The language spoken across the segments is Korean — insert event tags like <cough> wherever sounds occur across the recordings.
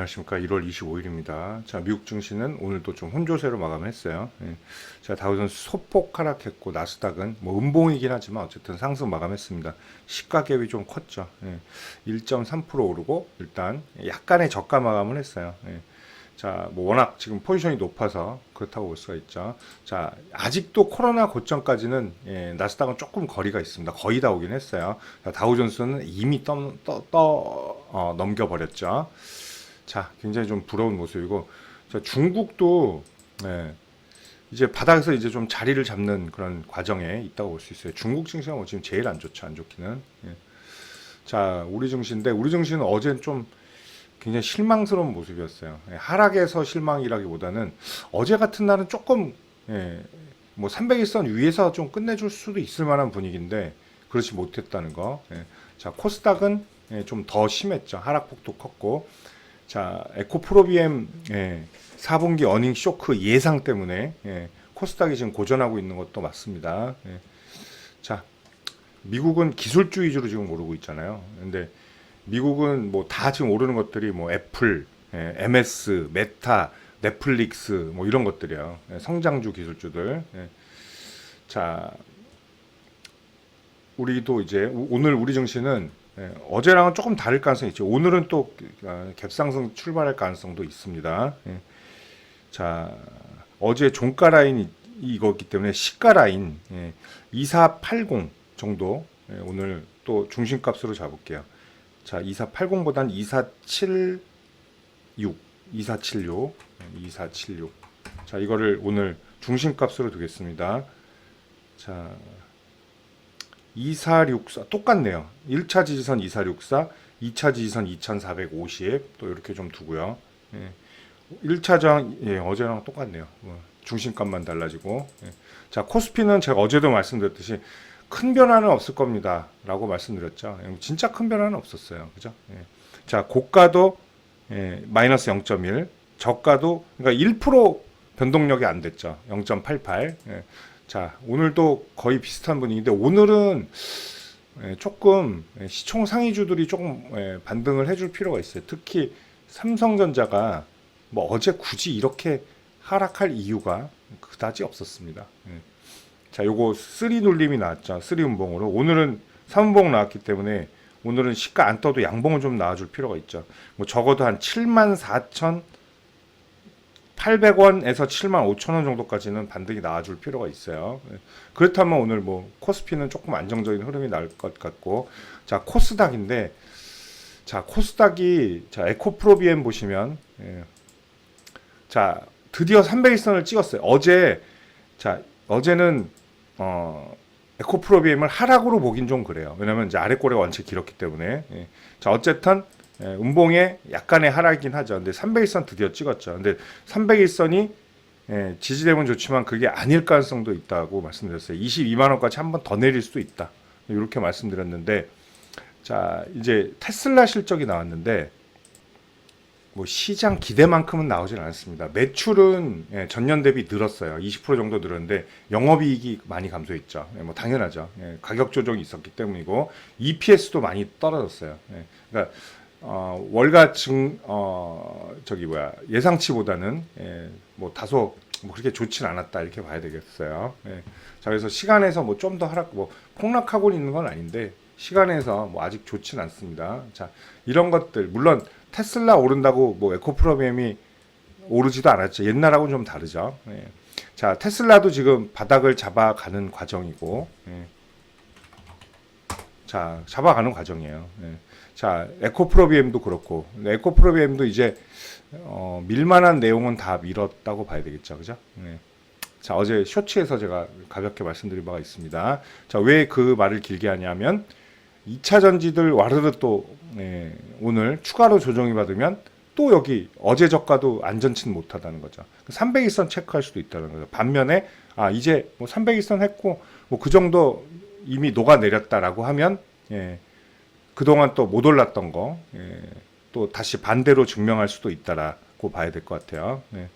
안녕하십니까. 1월 25일입니다. 자, 미국 증시는 오늘도 좀 혼조세로 마감했어요. 예. 자, 다우존스 소폭 하락했고 나스닥은 뭐 음봉이긴 하지만 어쨌든 상승 마감했습니다. 시가 갭이 좀 컸죠. 예. 1.3% 오르고 일단 약간의 저가 마감을 했어요. 예. 자, 뭐 워낙 지금 포지션이 높아서 그렇다고 볼 수가 있죠. 자, 아직도 코로나 고점까지는 예, 나스닥은 조금 거리가 있습니다. 거의 다 오긴 했어요. 자, 다우존스는 이미 떠, 떠, 떠 어, 넘겨버렸죠. 자, 굉장히 좀 부러운 모습이고, 자, 중국도 예, 이제 바닥에서 이제 좀 자리를 잡는 그런 과정에 있다고 볼 수 있어요. 중국 증시가 뭐 지금 제일 안 좋죠, 안 좋기는. 예. 자, 우리 증시인데 우리 증시는 어제는 좀 굉장히 실망스러운 모습이었어요. 예, 하락에서 실망이라기보다는 어제 같은 날은 조금 예, 뭐 300일선 위에서 좀 끝내줄 수도 있을 만한 분위기인데 그렇지 못했다는 거. 예. 자 코스닥은 예, 좀 더 심했죠. 하락폭도 컸고 자 에코프로비엠 예, 4분기 어닝 쇼크 예상 때문에 예, 코스닥이 지금 고전하고 있는 것도 맞습니다. 예. 자 미국은 기술주 위주로 지금 오르고 있잖아요. 근데 미국은 뭐 다 지금 오르는 것들이 뭐 애플, 예, MS, 메타, 넷플릭스 뭐 이런 것들이요. 예, 성장주 기술주들. 예. 자, 우리도 이제 우- 오늘 우리 증시는 예, 어제랑은 조금 다를 가능성이 있죠. 오늘은 또 어, 갭상승 출발할 가능성도 있습니다. 예. 자, 어제 종가 라인이 이거기 때문에 시가 라인 예, 2480 정도 예, 오늘 또 중심값으로 잡을게요. 자, 2480보단 2476, 2476, 2476. 자, 이거를 오늘 중심값으로 두겠습니다. 자, 2464 똑같네요. 1차 지지선 2464, 2차 지지선 2450, 또 이렇게 좀 두고요. 예. 1차장 예, 어제랑 똑같네요. 뭐, 중심값만 달라지고. 예. 자, 코스피는 제가 어제도 말씀드렸듯이 큰 변화는 없을 겁니다. 라고 말씀드렸죠. 예, 진짜 큰 변화는 없었어요. 그죠? 예. 자, 고가도 예, 마이너스 0.1, 저가도 그러니까 1% 변동력이 안 됐죠. 0.88. 예. 자, 오늘도 거의 비슷한 분위기인데 오늘은 예, 조금 예, 시총 상위주들이 조금 예, 반등을 해줄 필요가 있어요. 특히 삼성전자가 뭐 어제 굳이 이렇게 하락할 이유가 그다지 없었습니다. 예. 자, 요거 쓰리 눌림이 나왔죠. 쓰리 음봉으로. 오늘은 3음봉 나왔기 때문에 오늘은 시가 안 떠도 양봉을 좀 나와줄 필요가 있죠. 뭐 적어도 한 7만 4천 800원에서 7만 5천 원 정도까지는 반등이 나와줄 필요가 있어요. 예. 그렇다면 오늘 뭐 코스피는 조금 안정적인 흐름이 나올 것 같고, 자 코스닥인데, 자 코스닥이 자 에코프로비엠 보시면, 예. 자 드디어 300일선을 찍었어요. 어제 자 어제는 어 에코프로비엠을 하락으로 보긴 좀 그래요. 왜냐면 이제 아래 꼬리가 원체 길었기 때문에. 예. 자 어쨌든 예, 음봉에 약간의 하락이긴 하죠. 근데 300일선 드디어 찍었죠. 근데 300일선이 예, 지지되면 좋지만 그게 아닐 가능성도 있다고 말씀드렸어요. 22만 원까지 한 번 더 내릴 수도 있다. 이렇게 말씀드렸는데 자 이제 테슬라 실적이 나왔는데 뭐 시장 기대만큼은 나오진 않았습니다. 매출은 예, 전년 대비 늘었어요. 20% 정도 늘었는데 영업이익이 많이 감소했죠. 예, 뭐 당연하죠. 예, 가격 조정이 있었기 때문이고 EPS도 많이 떨어졌어요. 예, 그러니까 어, 월가 증, 어, 저기 뭐야, 예상치보다는, 예, 뭐 다소 뭐 그렇게 좋진 않았다, 이렇게 봐야 되겠어요. 예. 자, 그래서 시간에서 뭐 좀 더 하락, 뭐 폭락하고 있는 건 아닌데, 시간에서 뭐 아직 좋진 않습니다. 자, 이런 것들, 물론 테슬라 오른다고 뭐 에코프로비엠이 오르지도 않았죠. 옛날하고는 좀 다르죠. 예. 자, 테슬라도 지금 바닥을 잡아가는 과정이고, 예. 자, 잡아가는 과정이에요. 예. 자, 에코 프로비엠도 그렇고, 에코 프로비엠도 이제 어, 밀만한 내용은 다 밀었다고 봐야 되겠죠, 그죠? 예. 자, 어제 쇼츠에서 제가 가볍게 말씀드린 바가 있습니다. 자, 왜 그 말을 길게 하냐면 2차 전지들 와르르 또 예, 오늘 추가로 조정이 받으면 또 여기 어제 저가도 안전치는 못하다는 거죠. 300일선 체크할 수도 있다는 거죠. 반면에 아 이제 뭐 300일선 했고 뭐 그 정도 이미 녹아 내렸다라고 하면 예, 그동안 또 못 올랐던 거, 예, 또 다시 반대로 증명할 수도 있다라고 봐야 될 것 같아요. 예.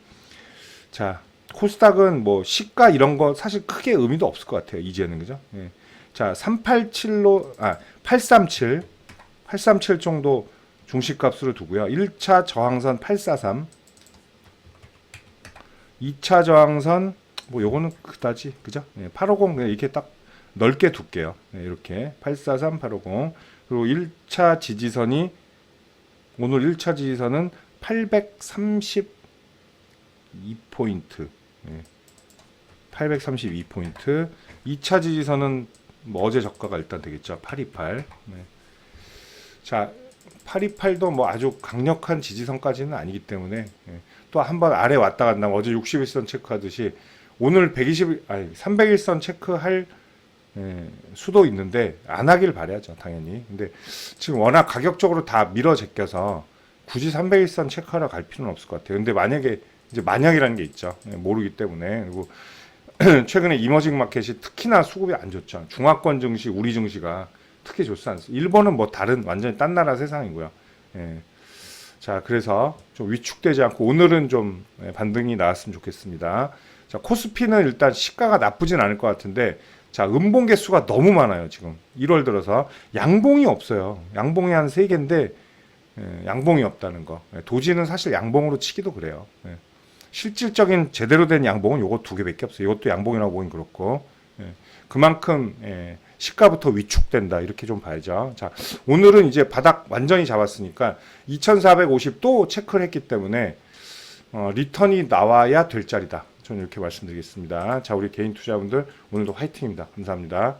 자, 코스닥은 뭐 시가 이런 거 사실 크게 의미도 없을 것 같아요. 이제는 그죠? 예. 자, 387로 아, 837 837 정도 중시값으로 두고요. 1차 저항선 843 2차 저항선 뭐 요거는 그다지 그죠? 예, 850 그냥 이렇게 딱 넓게 둘게요. 예, 이렇게 843 850 그리고 1차 지지선이 오늘 1차 지지선은 832포인트. 예. 832포인트. 2차 지지선은 뭐 어제 저가가 일단 되겠죠. 828. 네. 자, 828도 뭐 아주 강력한 지지선까지는 아니기 때문에 예. 또한 번 아래 왔다 갔다 어제 61선 체크하듯이 오늘 120 아니 301선 체크할 예, 수도 있는데 안 하길 바라죠 당연히. 근데 지금 워낙 가격적으로 다 밀어 제껴서 굳이 301선 체크하러 갈 필요는 없을 것 같아요. 근데 만약에 이제 만약이라는 게 있죠. 예, 모르기 때문에 그리고 <clears throat> 최근에 이머징 마켓이 특히나 수급이 안 좋죠. 중화권 증시, 우리 증시가 특히 좋지 않습니다. 일본은 뭐 다른 완전히 딴 나라 세상이고요. 예. 자, 그래서 좀 위축되지 않고 오늘은 좀 예, 반등이 나왔으면 좋겠습니다. 자, 코스피는 일단 시가가 나쁘진 않을 것 같은데 자, 음봉 개수가 너무 많아요, 지금. 1월 들어서 양봉이 없어요. 양봉이 한 3개인데 예, 양봉이 없다는 거. 예, 도지는 사실 양봉으로 치기도 그래요. 예. 실질적인 제대로 된 양봉은 요거 두 개밖에 없어요. 이것도 양봉이라고 보긴 그렇고 예, 그만큼 예, 시가부터 위축된다 이렇게 좀 봐야죠. 자 오늘은 이제 바닥 완전히 잡았으니까 2,450또 체크를 했기 때문에 어, 리턴이 나와야 될 자리다. 저는 이렇게 말씀드리겠습니다. 자 우리 개인 투자분들 오늘도 화이팅입니다. 감사합니다.